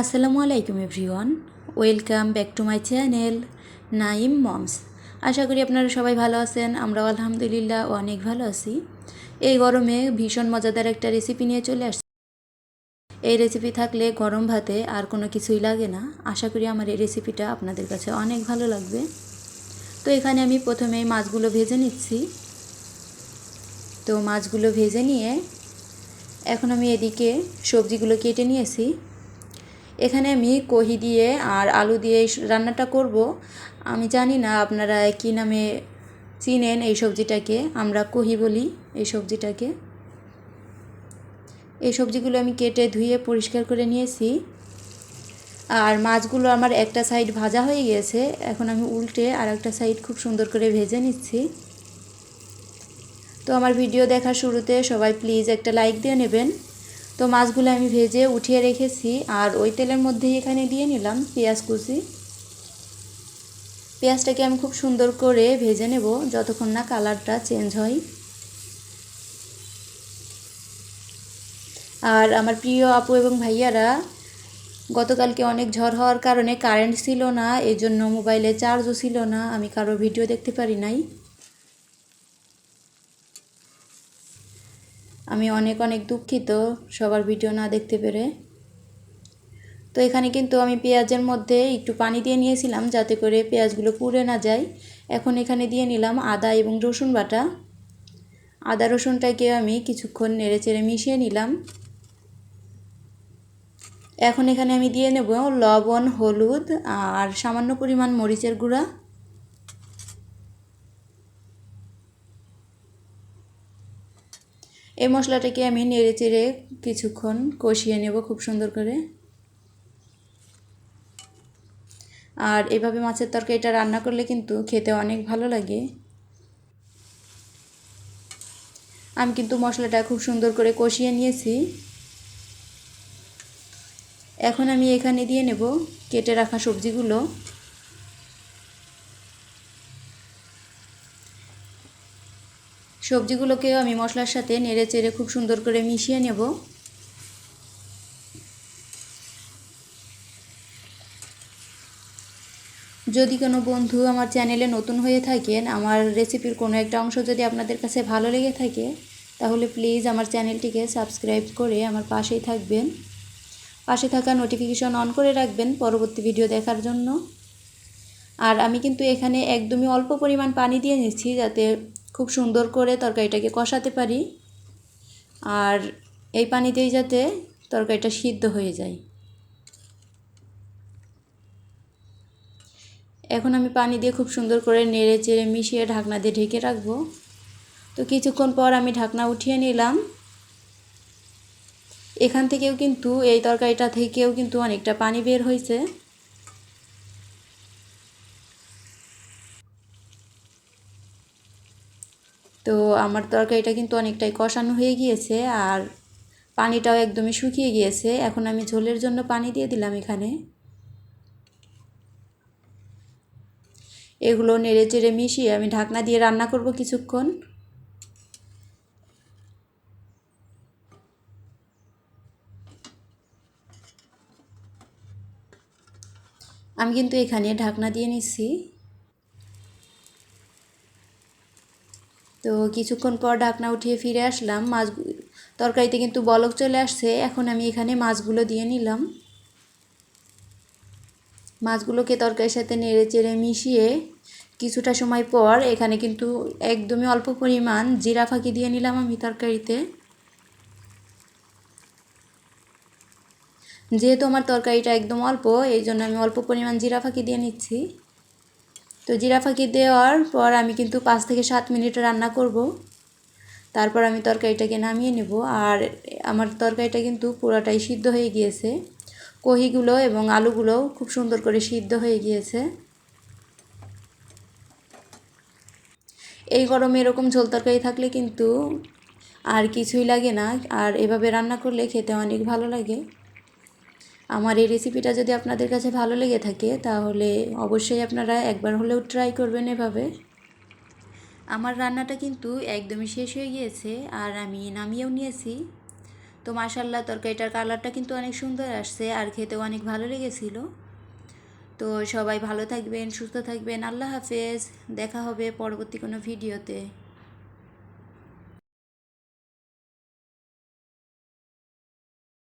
আসসালামু আলাইকুম everyone. Welcome back to my channel Naim moms. আশা করি আপনারা সবাই ভালো আছেন, আমরাও আলহামদুলিল্লাহ অনেক ভালো আছি। এই গরমে ভীষণ মজাদার একটা রেসিপি নিয়ে চলে আসছি। এই রেসিপি থাকলে গরম ভাতে আর কোনো কিছুই লাগে না। আশা করি আমার এই রেসিপিটা আপনাদের কাছে অনেক ভালো লাগবে। তো এখানে আমি প্রথমে মাছগুলো ভেজে নিচ্ছি। তো মাছগুলো ভেজে নিয়ে এখন আমি এদিকে সবজিগুলো কেটে নিয়েছি। এখানে আমি কহি দিয়ে আর আলু দিয়ে এই রান্নাটা করব। আমি জানি না আপনারা কী নামে চিনেন এই সবজিটাকে, আমরা কহি বলি এই সবজিটাকে। এই সবজিগুলো আমি কেটে ধুয়ে পরিষ্কার করে নিয়েছি। আর মাছগুলো আমার একটা সাইড ভাজা হয়ে গিয়েছে এখন আমি উল্টে আর একটা সাইড খুব সুন্দর করে ভেজে নিচ্ছি। তো আমার ভিডিও দেখার শুরুতে সবাই প্লিজ একটা লাইক দিয়ে নেবেন। তো মাছগুলো আমি ভেজে উঠিয়ে রেখেছি, আর ওই তেলের মধ্যেই এখানে দিয়ে নিলাম পেঁয়াজ কুচি। পেঁয়াজটাকে আমি খুব সুন্দর করে ভেজে নেব যতক্ষণ না কালারটা চেঞ্জ হয়। আর আমার প্রিয় আপু এবং ভাইয়ারা, গতকালকে অনেক ঝড় হওয়ার কারণে কারেন্ট ছিল না এই জন্য মোবাইলে চার্জও ছিল না, আমি কারও ভিডিও দেখতে পারি নাই। আমি অনেক অনেক দুঃখিত সবার ভিডিও না দেখতে পেরে। তো এখানে কিন্তু আমি পেঁয়াজের মধ্যে একটু পানি দিয়ে নিয়েছিলাম যাতে করে পেঁয়াজগুলো পুড়ে না যায়। এখন এখানে দিয়ে নিলাম আদা এবং রসুন বাটা। আদা রসুনটাকে আমি কিছুক্ষণ নেড়ে চেড়ে মিশিয়ে নিলাম। এখন এখানে আমি দিয়ে নেব লবণ, হলুদ আর সামান্য পরিমাণ মরিচের গুঁড়া। এই মশলাটাকে আমি নেড়ে চেড়ে কিছুক্ষণ কষিয়ে নেব খুব সুন্দর করে। আর এভাবে মাছের তরকারিটা রান্না করলে কিন্তু খেতে অনেক ভালো লাগে। আমি কিন্তু মশলাটা খুব সুন্দর করে কষিয়ে নিয়েছি। এখন আমি এখানে দিয়ে নেব কেটে রাখা সবজিগুলো। সবজিগুলোকেও আমি মশলার সাথে নেড়ে চেড়ে খুব সুন্দর করে মিশিয়ে নেব। যদি কোনো বন্ধু আমার চ্যানেলে নতুন হয়ে থাকেন, আমার রেসিপির কোনো একটা অংশ যদি আপনাদের কাছে ভালো লেগে থাকে, তাহলে প্লিজ আমার চ্যানেলটিকে সাবস্ক্রাইব করে আমার পাশেই থাকবেন। পাশে থাকা নোটিফিকেশন অন করে রাখবেন পরবর্তী ভিডিও দেখার জন্য। আর আমি কিন্তু এখানে একদমই অল্প পরিমাণ পানি দিয়ে নিচ্ছি যাতে খুব সুন্দর করে তরকারিটাকে কষাতে পারি আর এই পানিতেই যাতে তরকারিটা সিদ্ধ হয়ে যায়। এখন আমি পানি দিয়ে খুব সুন্দর করে নেড়ে চেড়ে মিশিয়ে ঢাকনা দিয়ে ঢেকে রাখব। তো কিছুক্ষণ পর আমি ঢাকনা উঠিয়ে নিলাম। এখান থেকেও কিন্তু, এই তরকারিটা থেকেও কিন্তু অনেকটা পানি বের হয়েছে। তো আমার তরকারিটা কিন্তু অনেকটাই কষানো হয়ে গিয়েছে আর পানিটাও একদমই শুকিয়ে গিয়েছে। এখন আমি ঝোলের জন্য পানি দিয়ে দিলাম এখানে। এগুলো নেড়ে চেড়ে মিশিয়ে আমি ঢাকনা দিয়ে রান্না করব কিছুক্ষণ। আমি কিন্তু এখানে ঢাকনা দিয়ে নিচ্ছি। তো কিছুক্ষণ পর ঢাকনা উঠিয়ে ফিরে আসলাম। মাছ তরকারিতে কিন্তু বলক চলে আসছে। এখন আমি এখানে মাছগুলো দিয়ে নিলাম। মাছগুলোকে তরকারির সাথে নেড়ে চেড়ে মিশিয়ে কিছুটা সময় পর এখানে কিন্তু একদমই অল্প পরিমাণ জিরা ফাঁকি দিয়ে নিলাম আমি তরকারিতে। যেহেতু আমার তরকারিটা একদম অল্প, এই জন্য আমি অল্প পরিমাণ জিরা ফাঁকি দিয়ে নিচ্ছি। তো জিরা ফাঁকি দেওয়ার পর আমি কিন্তু পাঁচ থেকে সাত মিনিট রান্না করব। তারপর আমি তরকারিটাকে নামিয়ে নেব। আর আমার তরকারিটা কিন্তু পুরোটাই সিদ্ধ হয়ে গিয়েছে। কহিগুলো এবং আলুগুলোও খুব সুন্দর করে সিদ্ধ হয়ে গিয়েছে। এই গরমে এরকম ঝোল তরকারি থাকলে কিন্তু আর কিছুই লাগে না। আর এভাবে রান্না করলে খেতে অনেক ভালো লাগে। আমার এই রেসিপিটা যদি আপনাদের কাছে ভালো লেগে থাকে, তাহলে অবশ্যই আপনারা একবার হলেও ট্রাই করবেন এভাবে। আমার রান্নাটা কিন্তু একদমই শেষ হয়ে গিয়েছে, আর আমি নামিয়েও নিয়েছি। তো মাসাল্লাহ তরকারিটার কালারটা কিন্তু অনেক সুন্দর আসছে, আর খেতেও অনেক ভালো লেগেছিল। তো সবাই ভালো থাকবেন, সুস্থ থাকবেন, আল্লাহ হাফেজ, দেখা হবে পরবর্তী কোনো ভিডিওতে